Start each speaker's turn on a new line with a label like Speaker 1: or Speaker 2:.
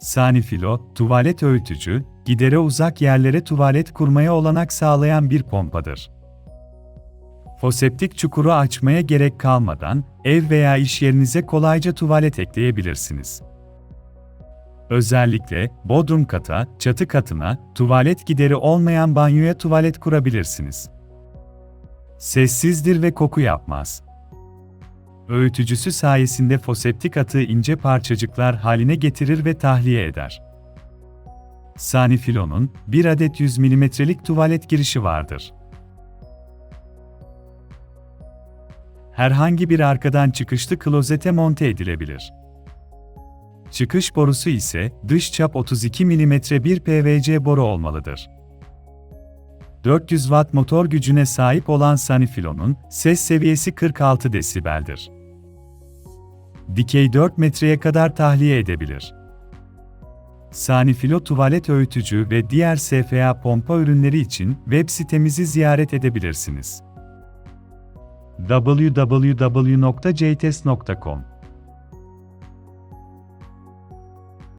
Speaker 1: Sanifilo, tuvalet öğütücü, gidere uzak yerlere tuvalet kurmaya olanak sağlayan bir pompadır. Foseptik çukuru açmaya gerek kalmadan, ev veya iş yerinize kolayca tuvalet ekleyebilirsiniz. Özellikle, bodrum kata, çatı katına, tuvalet gideri olmayan banyoya tuvalet kurabilirsiniz. Sessizdir ve koku yapmaz. Öğütücüsü sayesinde foseptik atığı ince parçacıklar haline getirir ve tahliye eder. Sanifilonun, bir adet 100 milimetrelik tuvalet girişi vardır. Herhangi bir arkadan çıkışlı klozete monte edilebilir. Çıkış borusu ise dış çap 32 mm bir PVC boru olmalıdır. 400 Watt motor gücüne sahip olan Sanifilon'un ses seviyesi 46 desibeldir. Dikey 4 metreye kadar tahliye edebilir. Sanifilo tuvalet öğütücü ve diğer SFA pompa ürünleri için web sitemizi ziyaret edebilirsiniz. www.jtest.com